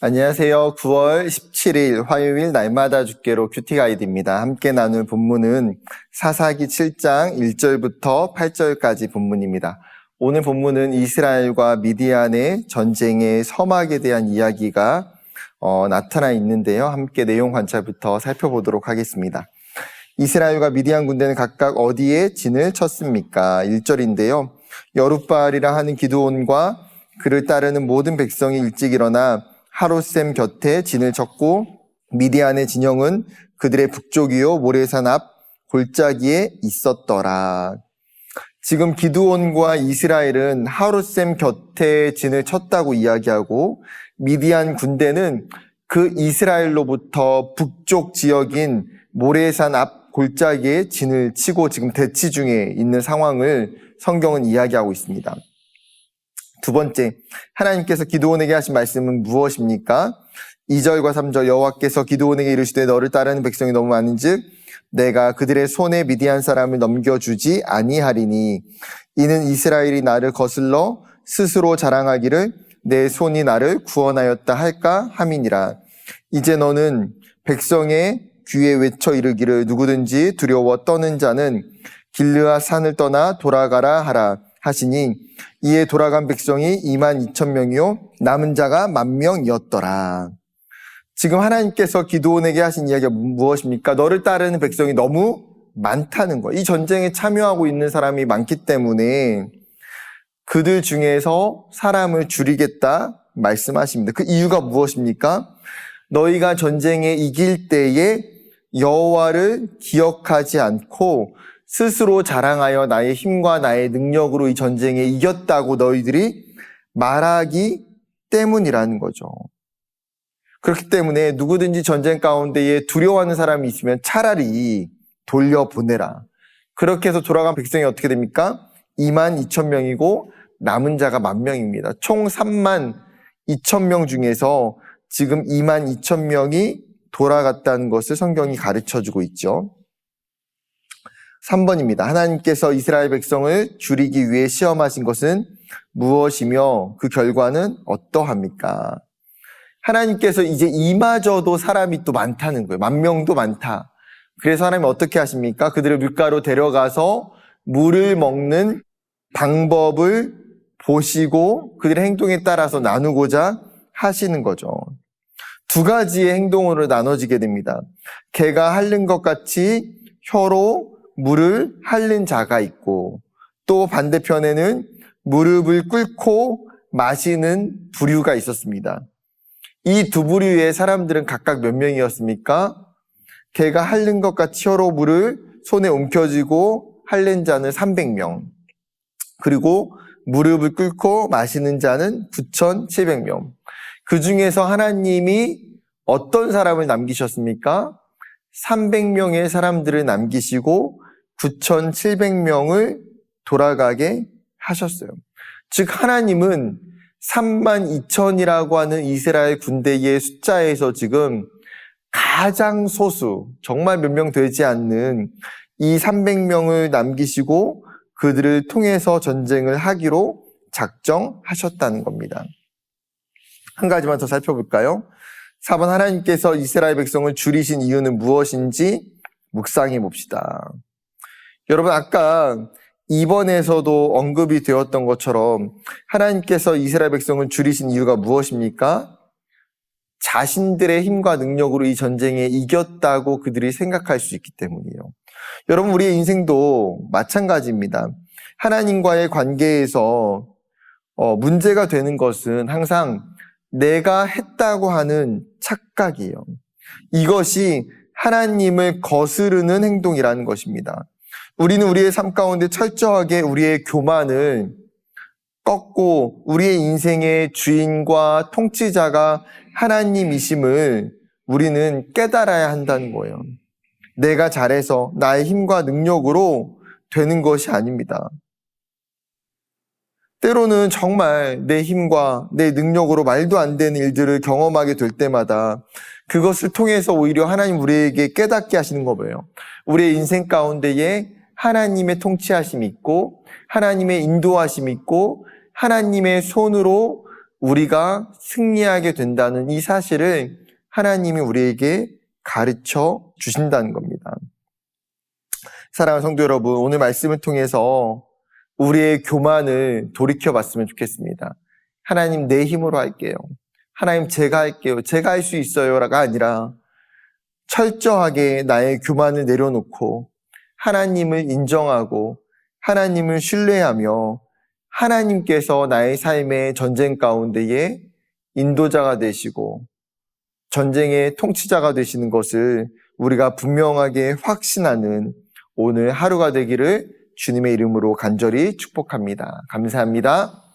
안녕하세요. 9월 17일 화요일 날마다 죽게로 큐티 가이드입니다. 함께 나눌 본문은 사사기 7장 1절부터 8절까지 본문입니다. 오늘 본문은 이스라엘과 미디안의 전쟁의 서막에 대한 이야기가 어, 나타나 있는데요. 함께 내용 관찰부터 살펴보도록 하겠습니다. 이스라엘과 미디안 군대는 각각 어디에 진을 쳤습니까? 1절인데요. 여룻바알이라 하는 기드온과 그를 따르는 모든 백성이 일찍 일어나 하루셈 곁에 진을 쳤고 미디안의 진영은 그들의 북쪽이요 모래산 앞 골짜기에 있었더라. 지금 기드온과 이스라엘은 하루셈 곁에 진을 쳤다고 이야기하고 미디안 군대는 그 이스라엘로부터 북쪽 지역인 모래산 앞 골짜기에 진을 치고 지금 대치 중에 있는 상황을 성경은 이야기하고 있습니다. 두 번째, 하나님께서 기도원에게 하신 말씀은 무엇입니까? 2절과 3절 여호와께서 기도원에게 이르시되 너를 따르는 백성이 너무 많은즉 내가 그들의 손에 미디안 사람을 넘겨주지 아니하리니 이는 이스라엘이 나를 거슬러 스스로 자랑하기를 내 손이 나를 구원하였다 할까 함이니라. 이제 너는 백성의 귀에 외쳐 이르기를 누구든지 두려워 떠는 자는 길르아 산을 떠나 돌아가라 하라 하시니 이에 돌아간 백성이 2만 2천 명이요 남은 자가 만 명이었더라. 지금 하나님께서 기도원에게 하신 이야기가 무엇입니까? 너를 따르는 백성이 너무 많다는 거예요. 이 전쟁에 참여하고 있는 사람이 많기 때문에 그들 중에서 사람을 줄이겠다 말씀하십니다. 그 이유가 무엇입니까? 너희가 전쟁에 이길 때에 여호와를 기억하지 않고 스스로 자랑하여 나의 힘과 나의 능력으로 이 전쟁에 이겼다고 너희들이 말하기 때문이라는 거죠. 그렇기 때문에 누구든지 전쟁 가운데에 두려워하는 사람이 있으면 차라리 돌려보내라. 그렇게 해서 돌아간 백성이 어떻게 됩니까? 2만 2천 명이고 남은 자가 만 명입니다. 총 3만 2천 명 중에서 지금 2만 2천 명이 돌아갔다는 것을 성경이 가르쳐 주고 있죠. 3번입니다. 하나님께서 이스라엘 백성을 줄이기 위해 시험하신 것은 무엇이며 그 결과는 어떠합니까? 하나님께서 이제 이마저도 사람이 또 많다는 거예요. 만 명도 많다. 그래서 하나님 어떻게 하십니까? 그들을 물가로 데려가서 물을 먹는 방법을 보시고 그들의 행동에 따라서 나누고자 하시는 거죠. 두 가지의 행동으로 나눠지게 됩니다. 개가 핥는 것 같이 혀로 물을 핥는 자가 있고 또 반대편에는 무릎을 꿇고 마시는 부류가 있었습니다. 이 두 부류의 사람들은 각각 몇 명이었습니까? 개가 핥는 것 같이 혀로 물을 손에 움켜쥐고 핥는 자는 300명. 그리고 무릎을 꿇고 마시는 자는 9,700명. 그 중에서 하나님이 어떤 사람을 남기셨습니까? 300명의 사람들을 남기시고 9,700명을 돌아가게 하셨어요. 즉, 하나님은 3만 2천이라고 하는 이스라엘 군대의 숫자에서 지금 가장 소수, 정말 몇 명 되지 않는 이 300명을 남기시고 그들을 통해서 전쟁을 하기로 작정하셨다는 겁니다. 한 가지만 더 살펴볼까요? 4번 하나님께서 이스라엘 백성을 줄이신 이유는 무엇인지 묵상해 봅시다. 여러분 아까 2번에서도 언급이 되었던 것처럼 하나님께서 이스라엘 백성을 줄이신 이유가 무엇입니까? 자신들의 힘과 능력으로 이 전쟁에 이겼다고 그들이 생각할 수 있기 때문이에요. 여러분 우리의 인생도 마찬가지입니다. 하나님과의 관계에서 어, 문제가 되는 것은 항상 내가 했다고 하는 착각이에요. 이것이 하나님을 거스르는 행동이라는 것입니다. 우리는 우리의 삶 가운데 철저하게 우리의 교만을 꺾고 우리의 인생의 주인과 통치자가 하나님이심을 우리는 깨달아야 한다는 거예요. 내가 잘해서 나의 힘과 능력으로 되는 것이 아닙니다. 때로는 정말 내 힘과 내 능력으로 말도 안 되는 일들을 경험하게 될 때마다 그것을 통해서 오히려 하나님 우리에게 깨닫게 하시는 거예요. 우리의 인생 가운데에 하나님의 통치하심이 있고 하나님의 인도하심이 있고 하나님의 손으로 우리가 승리하게 된다는 이 사실을 하나님이 우리에게 가르쳐 주신다는 겁니다. 사랑하는 성도 여러분, 오늘 말씀을 통해서 우리의 교만을 돌이켜 봤으면 좋겠습니다. 하나님 내 힘으로 할게요. 하나님 제가 할게요. 제가 할 수 있어요가 아니라 철저하게 나의 교만을 내려놓고 하나님을 인정하고 하나님을 신뢰하며 하나님께서 나의 삶의 전쟁 가운데에 인도자가 되시고 전쟁의 통치자가 되시는 것을 우리가 분명하게 확신하는 오늘 하루가 되기를 주님의 이름으로 간절히 축복합니다. 감사합니다.